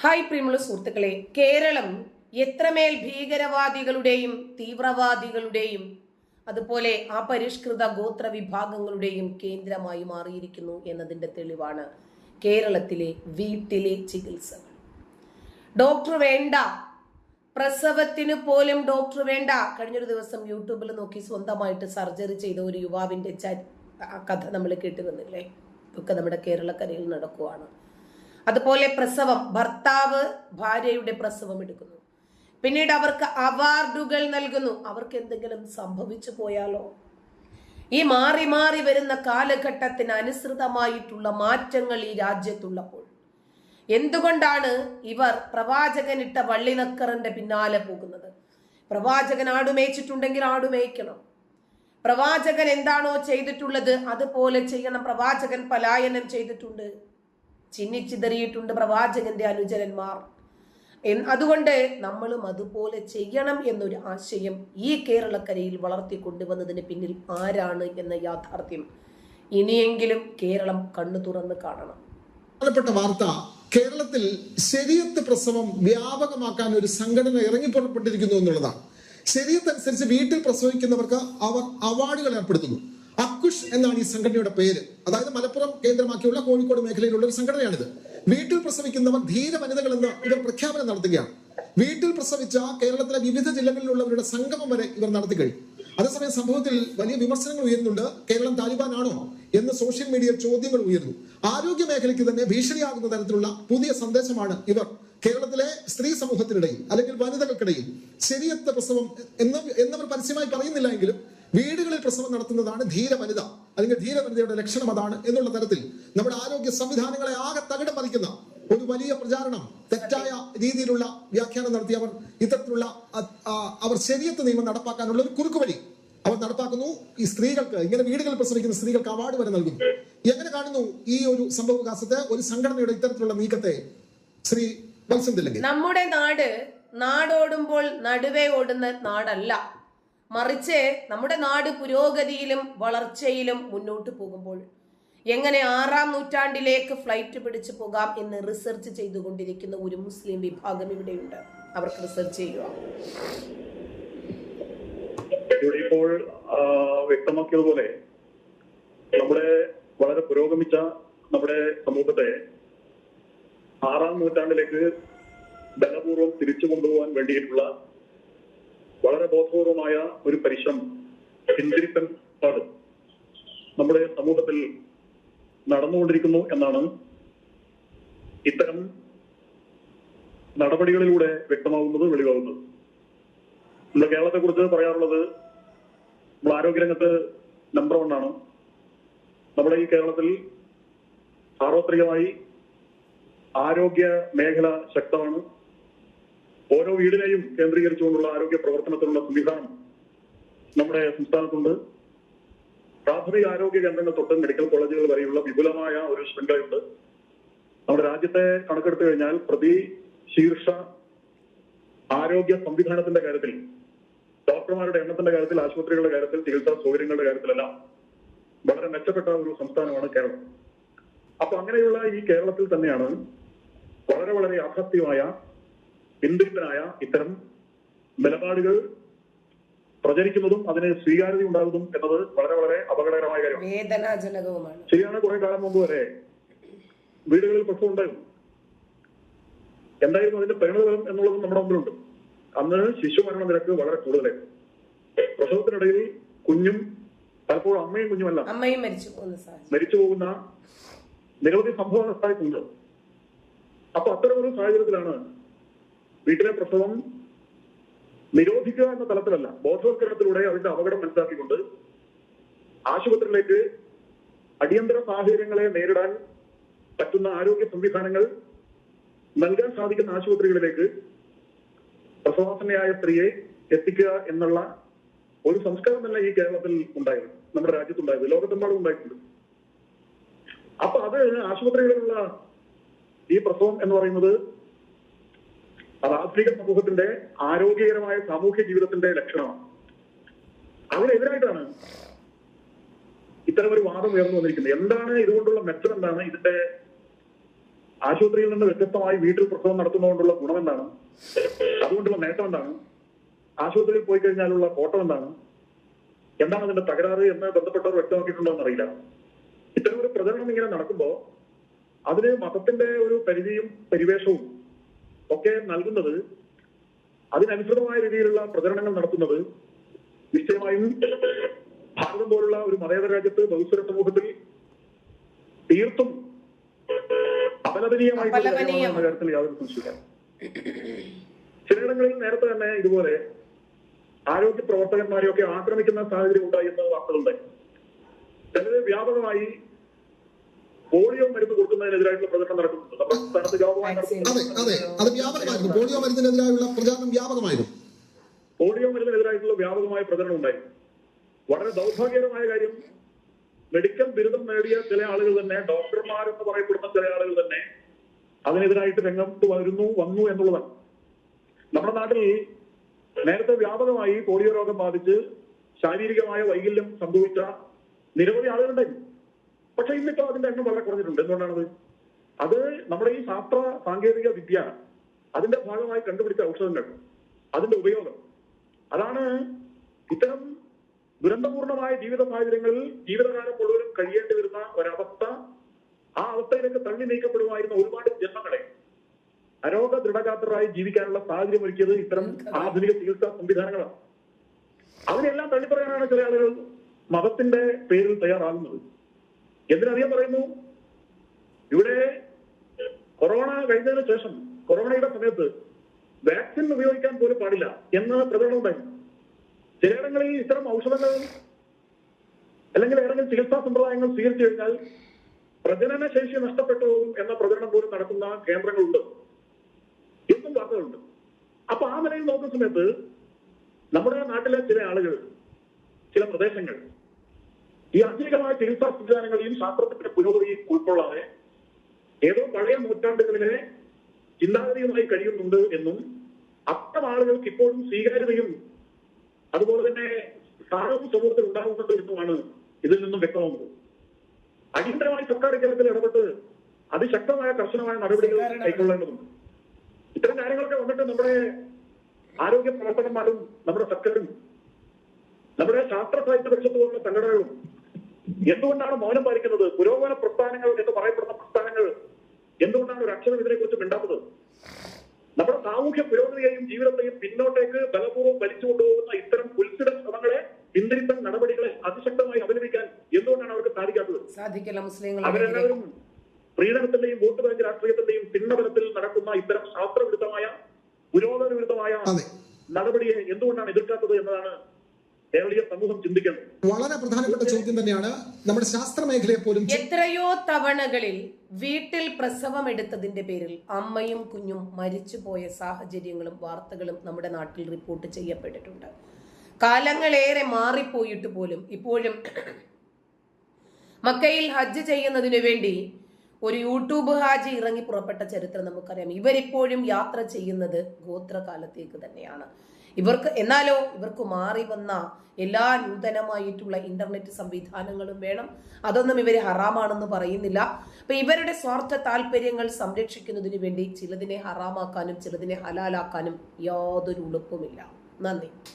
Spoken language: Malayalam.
ഹായ് പ്രിയമുള്ള സുഹൃത്തുക്കളെ കേരളം എത്രമേൽ ഭീകരവാദികളുടെയും തീവ്രവാദികളുടെയും അതുപോലെ അപരിഷ്കൃത ഗോത്ര വിഭാഗങ്ങളുടെയും കേന്ദ്രമായി മാറിയിരിക്കുന്നു എന്നതിന്റെ തെളിവാണ് കേരളത്തിലെ വീട്ടിലെ ചികിത്സകൾ. ഡോക്ടർ വേണ്ട പ്രസവത്തിന് പോലും ഡോക്ടർ വേണ്ട കഴിഞ്ഞൊരു ദിവസം യൂട്യൂബിൽ നോക്കി സ്വന്തമായിട്ട് സർജറി ചെയ്ത ഒരു യുവാവിന്റെ കഥ നമ്മൾ കേട്ടിരുന്നില്ലേ ഇതൊക്കെ നമ്മുടെ കേരളക്കരയിൽ നടക്കുവാണ്. അതുപോലെ പ്രസവം ഭർത്താവ് ഭാര്യയുടെ പ്രസവം എടുക്കുന്നു. പിന്നീട് അവർക്ക് അവാർഡുകൾ നൽകുന്നു. അവർക്ക് എന്തെങ്കിലും സംഭവിച്ചു പോയാലോ? ഈ മാറി മാറി വരുന്ന കാലഘട്ടത്തിന് അനുസൃതമായിട്ടുള്ള മാറ്റങ്ങൾ ഈ രാജ്യത്തുള്ളപ്പോൾ എന്തുകൊണ്ടാണ് ഇവർ പ്രവാചകനിട്ട വള്ളിനക്കറിന്റെ പിന്നാലെ പോകുന്നത്? പ്രവാചകൻ ആടുമേച്ചിട്ടുണ്ടെങ്കിൽ ആടുമേയ്ക്കണം പ്രവാചകൻ എന്താണോ ചെയ്തിട്ടുള്ളത് അതുപോലെ ചെയ്യണം. പ്രവാചകൻ പലായനം ചെയ്തിട്ടുണ്ട്. ചിന്നിച്ചിതറിയിട്ടുണ്ട് പ്രവാചകന്റെ അനുചരന്മാർ. അതുകൊണ്ട് നമ്മളും അതുപോലെ ചെയ്യണം എന്നൊരു ആശയം ഈ കേരളക്കരയിൽ വളർത്തിക്കൊണ്ടുവന്നതിന് പിന്നിൽ ആരാണ് എന്ന യാഥാർത്ഥ്യം ഇനിയെങ്കിലും കേരളം കണ്ണു തുറന്ന് കാണണം. വാർത്ത കേരളത്തിൽ ശരീരത്ത് പ്രസവം വ്യാപകമാക്കാൻ ഒരു സംഘടന ഇറങ്ങി പുറപ്പെട്ടിരിക്കുന്നു എന്നുള്ളതാണ്. ശരീരത്തനുസരിച്ച് വീട്ടിൽ പ്രസവിക്കുന്നവർക്ക് അവർ അവാർഡുകൾ ഏർപ്പെടുത്തുന്നു. അക്കുഷ് എന്നാണ് ഈ സംഘടനയുടെ പേര്. അതായത് മലപ്പുറം കേന്ദ്രമാക്കിയുള്ള കോഴിക്കോട് മേഖലയിലുള്ള ഒരു സംഘടനയാണിത്. വീട്ടിൽ പ്രസവിക്കുന്നവർ ധീര വനിതകൾ എന്ന് ഇവർ പ്രഖ്യാപനം നടത്തുകയാണ്. വീട്ടിൽ പ്രസവിച്ച കേരളത്തിലെ വിവിധ ജില്ലകളിലുള്ളവരുടെ സംഗമം വരെ ഇവർ നടത്തി കഴിഞ്ഞു. അതേസമയം സംഭവത്തിൽ വലിയ വിമർശനങ്ങൾ ഉയരുന്നുണ്ട്. കേരളം താലിബാൻ ആണോ എന്ന് സോഷ്യൽ മീഡിയ ചോദ്യങ്ങൾ ഉയരുന്നു. ആരോഗ്യ മേഖലയ്ക്ക് തന്നെ ഭീഷണിയാകുന്ന തരത്തിലുള്ള പുതിയ സന്ദേശമാണ് ഇവർ കേരളത്തിലെ സ്ത്രീ സമൂഹത്തിനിടയിൽ അല്ലെങ്കിൽ വനിതകൾക്കിടയിൽ ശരിയത്ത പ്രസവം എന്ന് എന്നവർ പരസ്യമായി പറയുന്നില്ല എങ്കിലും വീടുകളിൽ പ്രസവം നടത്തുന്നതാണ് ധീര വനിത അല്ലെങ്കിൽ ധീര വനിതയുടെ ലക്ഷണം അതാണ് എന്നുള്ള തരത്തിൽ നമ്മുടെ ആരോഗ്യ സംവിധാനങ്ങളെ ആകെ തകിടം പതിക്കുന്ന ഒരു വലിയ പ്രചാരണം തെറ്റായ രീതിയിലുള്ള വ്യാഖ്യാനം നടത്തി അവർ ഇത്തരത്തിലുള്ള അവർ ശരിയത്ത് നിയമം നടപ്പാക്കാനുള്ള ഒരു കുറുക്കുവഴി അവർ നടപ്പാക്കുന്നു. ഈ സ്ത്രീകൾക്ക് ഇങ്ങനെ വീടുകളിൽ പ്രസവിക്കുന്ന സ്ത്രീകൾക്ക് അവാർഡ് വരെ നൽകുന്നു എങ്ങനെ കാണുന്നു ഈ ഒരു സംഭവവികാസത്തെ? ഒരു സംഘടനയുടെ ഇത്തരത്തിലുള്ള നീക്കത്തെ ശ്രീ വത്സന്തില്ലെങ്കിൽ നമ്മുടെ നാട് നാടോടുമ്പോൾ നടുവേ ഓടുന്ന നാടല്ല. മറിച്ച് നമ്മുടെ നാട് പുരോഗതിയിലും വളർച്ചയിലും മുന്നോട്ട് പോകുമ്പോൾ എങ്ങനെ ആറാം നൂറ്റാണ്ടിലേക്ക് ഫ്ലൈറ്റ് പിടിച്ചു പോകാം എന്ന് റിസർച്ച് ചെയ്തുകൊണ്ടിരിക്കുന്ന ഒരു മുസ്ലിം വിഭാഗം ഇവിടെയുണ്ട്. അവർക്ക് റിസർച്ച് ചെയ്യുക ഇപ്പോൾ വ്യക്തമാക്കിയതുപോലെ നമ്മുടെ വളരെ പുരോഗമിച്ച നമ്മുടെ സമൂഹത്തെ ആറാം നൂറ്റാണ്ടിലേക്ക് ബലപൂർവം തിരിച്ചു കൊണ്ടുപോകാൻ വേണ്ടിയിട്ടുള്ള വളരെ ബോധപൂർവമായ ഒരു പരിശ്രമം പിന്തിരിപ്പൻ നമ്മുടെ സമൂഹത്തിൽ നടന്നുകൊണ്ടിരിക്കുന്നു എന്നാണ് ഇത്തരം നടപടികളിലൂടെ വ്യക്തമാകുന്നത് വെളിവാകുന്നത്. നമ്മുടെ കേരളത്തെ കുറിച്ച് പറയാറുള്ളത് നമ്മൾ ആരോഗ്യരംഗത്ത് നമ്പർ വൺ ആണ്. നമ്മുടെ ഈ കേരളത്തിൽ സാർവത്രികമായി ആരോഗ്യ മേഖല ശക്തമാണ്. ഓരോ വീടിനെയും കേന്ദ്രീകരിച്ചുകൊണ്ടുള്ള ആരോഗ്യ പ്രവർത്തനത്തിനുള്ള സംവിധാനം നമ്മുടെ സംസ്ഥാനത്തുണ്ട്. പ്രാഥമിക ആരോഗ്യ കേന്ദ്രങ്ങൾ തൊട്ട് മെഡിക്കൽ കോളേജുകൾ വരെയുള്ള വിപുലമായ ഒരു ശൃംഖലയുണ്ട്. നമ്മുടെ രാജ്യത്തെ കണക്കെടുത്തു കഴിഞ്ഞാൽ പ്രതി ശീർഷ ആരോഗ്യ സംവിധാനത്തിന്റെ കാര്യത്തിൽ ഡോക്ടർമാരുടെ എണ്ണത്തിന്റെ കാര്യത്തിൽ ആശുപത്രികളുടെ കാര്യത്തിൽ ചികിത്സാ സൗകര്യങ്ങളുടെ കാര്യത്തിലെല്ലാം വളരെ മെച്ചപ്പെട്ട ഒരു സംസ്ഥാനമാണ് കേരളം. അപ്പൊ അങ്ങനെയുള്ള ഈ കേരളത്തിൽ തന്നെയാണ് വളരെ വളരെ യാഥാർത്ഥ്യമായ പിന്തിരിപ്പനായ ഇത്തരം നിലപാടുകൾ പ്രചരിക്കുന്നതും അതിന് സ്വീകാര്യത ഉണ്ടാകുന്നതും എന്നത് വളരെ വളരെ അപകടകരമായ കാര്യമാണ്. വേദനാജനകവുമാണ്. ശരിയാണ് കുറെ കാലം മുമ്പ് വരെ വീടുകളിൽ പ്രശ്നം ഉണ്ടായിരുന്നു. എന്തായിരുന്നു അതിന്റെ പരിണതഫലം എന്നുള്ളതും നമ്മുടെ മുമ്പിലുണ്ട്. അന്ന് ശിശു മരണ നിരക്ക് വളരെ കൂടുതലായിരുന്നു. പ്രസവത്തിനിടയിൽ കുഞ്ഞും പലപ്പോഴും അമ്മയും കുഞ്ഞുമല്ല അമ്മയും മരിച്ചു പോകുന്ന മരിച്ചു പോകുന്ന നിരവധി സംഭവങ്ങൾ ഉണ്ടായിട്ടുണ്ട് അപ്പൊ അത്തരം ഒരു സാഹചര്യത്തിലാണ് വീട്ടിലെ പ്രസവം നിരോധിക്കുക എന്ന തലത്തിലല്ല. ബോധവൽക്കരണത്തിലൂടെ അതിന്റെ അപകടം മനസ്സിലാക്കിക്കൊണ്ട് ആശുപത്രിയിലേക്ക് അടിയന്തര സാഹചര്യങ്ങളെ നേരിടാൻ പറ്റുന്ന ആരോഗ്യ സംവിധാനങ്ങൾ നൽകാൻ സാധിക്കുന്ന ആശുപത്രികളിലേക്ക് പ്രസവാസനയായ സ്ത്രീയെ എത്തിക്കുക എന്നുള്ള ഒരു സംസ്കാരം തന്നെ ഈ കേരളത്തിൽ ഉണ്ടായിരുന്നു. നമ്മുടെ രാജ്യത്തുണ്ടായിരുന്നു. ലോകത്തെമ്പാടും ഉണ്ടായിട്ടുണ്ട്. അപ്പൊ അത് ആശുപത്രികളിലുള്ള ഈ പ്രസവം എന്ന് പറയുന്നത് ആധുനിക സമൂഹത്തിന്റെ ആരോഗ്യകരമായ സാമൂഹ്യ ജീവിതത്തിന്റെ ലക്ഷണമാണ്. അതിനെതിരായിട്ടാണ് ഇത്തരം ഒരു വാദം ഉയർന്നു വന്നിരിക്കുന്നത്. എന്താണ് ഇതുകൊണ്ടുള്ള മെച്ചം എന്താണ്? ഇതിന്റെ ആശുപത്രിയിൽ നിന്ന് വ്യത്യസ്തമായി വീട്ടിൽ പ്രസവം നടത്തുന്നതുകൊണ്ടുള്ള ഗുണം എന്താണ്? അതുകൊണ്ടുള്ള നേട്ടം എന്താണ്? ആശുപത്രിയിൽ പോയി കഴിഞ്ഞാലുള്ള കോട്ടം എന്താണ്? എന്താണ് അതിന്റെ തകരാറ് എന്ന് ബന്ധപ്പെട്ടവർ വ്യക്തമാക്കിയിട്ടുണ്ടോ എന്നറിയില്ല. ഇത്തരം ഒരു പ്രചരണം ഇങ്ങനെ നടക്കുമ്പോൾ അതിന് മതത്തിന്റെ ഒരു പരിധിയും പരിവേഷവും ഒക്കെ നൽകുന്നത് അതിനനുസൃതമായ രീതിയിലുള്ള പ്രചരണങ്ങൾ നടത്തുന്നത് നിശ്ചയമായും ഭാരതം പോലുള്ള ഒരു മതേതര രാജ്യത്ത് ബഹുസ്വര സമൂഹത്തിൽ തീർത്തും അപലപനീയമായിട്ടുള്ള കാര്യത്തിൽ യാതൊരു സംശയമില്ല ചിലയിടങ്ങളിൽ നേരത്തെ തന്നെ ഇതുപോലെ ആരോഗ്യ പ്രവർത്തകന്മാരെയൊക്കെ ആക്രമിക്കുന്ന സാഹചര്യം ഉണ്ടായി എന്ന വാർത്തകളുണ്ടായി. ചിലത് വ്യാപകമായി പോളിയോ മരുന്ന് കൊടുക്കുന്നതിനെതിരായിട്ടുള്ള പ്രചരണം നടക്കുന്നുണ്ട്. നമ്മുടെ സംസ്ഥാനത്ത് വ്യാപകമായി അതെ അതെ. വ്യാപകമായിരുന്നു. പോളിയോ മരുന്നിനെതിരായുള്ള പ്രചാരണം വ്യാപകമായിരുന്നു. പോളിയോ മരുന്നിനെതിരായിട്ടുള്ള വ്യാപകമായ പ്രചരണം ഉണ്ടായി. വളരെ ദൗർഭാഗ്യകരമായ കാര്യം മെഡിക്കൽ ബിരുദം നേടിയ ചില ആളുകൾ തന്നെ ഡോക്ടർമാർ എന്ന് പറയപ്പെടുന്ന ചില ആളുകൾ തന്നെ അതിനെതിരായിട്ട് രംഗത്ത് വരുന്നു വന്നു എന്നുള്ളതാണ്. നമ്മുടെ നാട്ടിൽ നേരത്തെ വ്യാപകമായി പോളിയോ രോഗം ബാധിച്ച് ശാരീരികമായ വൈകല്യം സംഭവിച്ച നിരവധി ആളുകളുണ്ടായിരുന്നു. പക്ഷെ ഇന്നിപ്പോ അതിന്റെ എണ്ണം വളരെ കുറഞ്ഞിട്ടുണ്ട്. എന്തുകൊണ്ടാണത്? അത് നമ്മുടെ ഈ ശാസ്ത്ര സാങ്കേതിക വിദ്യ അതിന്റെ ഭാഗമായി കണ്ടുപിടിച്ച ഔഷധങ്ങൾ അതിന്റെ ഉപയോഗം. അതാണ് ഇത്തരം ദുരന്തപൂർണമായ ജീവിത സാഹചര്യങ്ങളിൽ ജീവിതകാലം മുഴുവനും കഴിയേണ്ടി വരുന്ന ഒരവസ്ഥ ആ അവസ്ഥയിലേക്ക് തള്ളി നീക്കപ്പെടുമായിരുന്ന ഒരുപാട് ജന്മങ്ങളെ അരോഗ ദൃഢഗാത്രരായി ജീവിക്കാനുള്ള സാഹചര്യം ഒരുക്കിയത് ഇത്തരം ആധുനിക ചികിത്സാ സംവിധാനങ്ങളാണ്. അതിനെല്ലാം തള്ളിപ്പറയാനാണ് ചില ആളുകൾ മതത്തിന്റെ പേരിൽ തയ്യാറാകുന്നത്. എന്തിനധികം പറയുന്നു? ഇവിടെ കൊറോണ കഴിഞ്ഞതിന് ശേഷം കൊറോണയുടെ സമയത്ത് വാക്സിൻ ഉപയോഗിക്കാൻ പോലും പാടില്ല എന്ന പ്രചരണം ഉണ്ടായിരുന്നു ചിലയിടങ്ങളിൽ ഇത്തരം ഔഷധങ്ങൾ അല്ലെങ്കിൽ ഏതെങ്കിലും ചികിത്സാ സമ്പ്രദായങ്ങൾ സ്വീകരിച്ചു കഴിഞ്ഞാൽ പ്രജനന ശേഷി നഷ്ടപ്പെട്ടു എന്ന പ്രചരണം പോലും നടക്കുന്ന കേന്ദ്രങ്ങളുണ്ട്. എന്നും വാർത്തകളുണ്ട്. അപ്പൊ ആ നിലയിൽ നോക്കുന്ന സമയത്ത് നമ്മുടെ നാട്ടിലെ ചില ആളുകൾ ചില പ്രദേശങ്ങൾ ഈ ആധുനികമായ ചികിത്സാ സംവിധാനങ്ങളെയും ശാസ്ത്രത്തിന്റെ പുരോഗതിയും ഉൾക്കൊള്ളാതെ ഏതോ പഴയ നൂറ്റാണ്ടുകളിലെ ചിന്താഗതിയുമായി കഴിയുന്നുണ്ട് എന്നും അത്തരം ആളുകൾക്ക് ഇപ്പോഴും സ്വീകാര്യതയും അതുപോലെ തന്നെ സ്ഥാനവും സമൂഹത്തിൽ ഉണ്ടാകുന്നുണ്ട് എന്നുമാണ് ഇതിൽ നിന്നും വ്യക്തമാകുന്നത്. അടിയന്തരമായി സർക്കാർ കേരളത്തിൽ ഇടപെട്ട് അതിശക്തമായ കർശനമായ നടപടികൾ കൈക്കൊള്ളേണ്ടതുണ്ട്. ഇത്തരം കാര്യങ്ങളൊക്കെ വന്നിട്ട് നമ്മുടെ ആരോഗ്യ പ്രവർത്തകന്മാരും നമ്മുടെ സർക്കാരും നമ്മുടെ ശാസ്ത്ര സാഹിത്യ പരിഷത്ത് പോലുള്ള സംഘടനകളും എന്തുകൊണ്ടാണ് മൗനം പാലിക്കുന്നത്? പുരോഗമന പ്രസ്ഥാനങ്ങൾ എന്ന് പറയപ്പെടുന്ന പ്രസ്ഥാനങ്ങൾ എന്തുകൊണ്ടാണ് ഒരു അക്ഷരം ഇതിനെക്കുറിച്ച് മിണ്ടാത്തത്? നമ്മുടെ സാമൂഹ്യ പുരോഗതിയെയും ജീവിതത്തെയും പിന്നോട്ടേക്ക് ബലപൂർവം വലിച്ചു കൊണ്ടുപോകുന്ന ഇത്തരം ഉത്സിട ശ്രമങ്ങളെ പിന്തിരിപ്പൻ നടപടികളെ അതിശക്തമായി അവലംബിക്കാൻ എന്തുകൊണ്ടാണ് അവർക്ക് സാധിക്കാത്തത്? സാധിക്കില്ല മുസ്ലിങ്ങൾ അവരെല്ലാവരും പ്രീണനത്തിന്റെയും വോട്ട് ബാങ്ക് രാഷ്ട്രീയത്തിന്റെയും പിന്നബലത്തിൽ നടക്കുന്ന ഇത്തരം ശാസ്ത്രവിരുദ്ധമായ പുരോഗമന വിരുദ്ധമായ അതെ. നടപടിയെ എന്തുകൊണ്ടാണ് എതിർക്കാത്തത് എന്നതാണ് കേരളീയ സമൂഹം ചിന്തിക്കണം. വളരെ പ്രധാനപ്പെട്ട ചോദ്യം തന്നെയാണ് നമ്മുടെ ശാസ്ത്ര മേഖലയെ പോലും എത്രയോ തവണകളിൽ വീട്ടിൽ പ്രസവം എടുത്തതിന്റെ പേരിൽ അമ്മയും കുഞ്ഞും മരിച്ചുപോയ സാഹചര്യങ്ങളും വാർത്തകളും നമ്മുടെ നാട്ടിൽ റിപ്പോർട്ട് ചെയ്യപ്പെട്ടിട്ടുണ്ട്. കാലങ്ങളേറെ മാറിപ്പോയിട്ട് പോലും ഇപ്പോഴും മക്കയിൽ ഹജ്ജ് ചെയ്യുന്നതിനു വേണ്ടി ഒരു യൂട്യൂബ് ഹാജി ഇറങ്ങി പുറപ്പെട്ട ചരിത്രം നമുക്കറിയാം. ഇവരിപ്പോഴും യാത്ര ചെയ്യുന്നത് ഗോത്രകാലത്തേക്ക് തന്നെയാണ്. ഇവർക്ക് എന്നാലോ ഇവർക്ക് മാറി വന്ന എല്ലാ നൂതനമായിട്ടുള്ള ഇന്റർനെറ്റ് സംവിധാനങ്ങളും വേണം. അതൊന്നും ഇവർ ഹറാമാണെന്ന് പറയുന്നില്ല. അപ്പൊ ഇവരുടെ സ്വാർത്ഥ താല്പര്യങ്ങൾ സംരക്ഷിക്കുന്നതിന് വേണ്ടി ചിലതിനെ ഹറാമാക്കാനും ചിലതിനെ ഹലാലാക്കാനും യാതൊരു ഉളുപ്പുമില്ല. നന്ദി.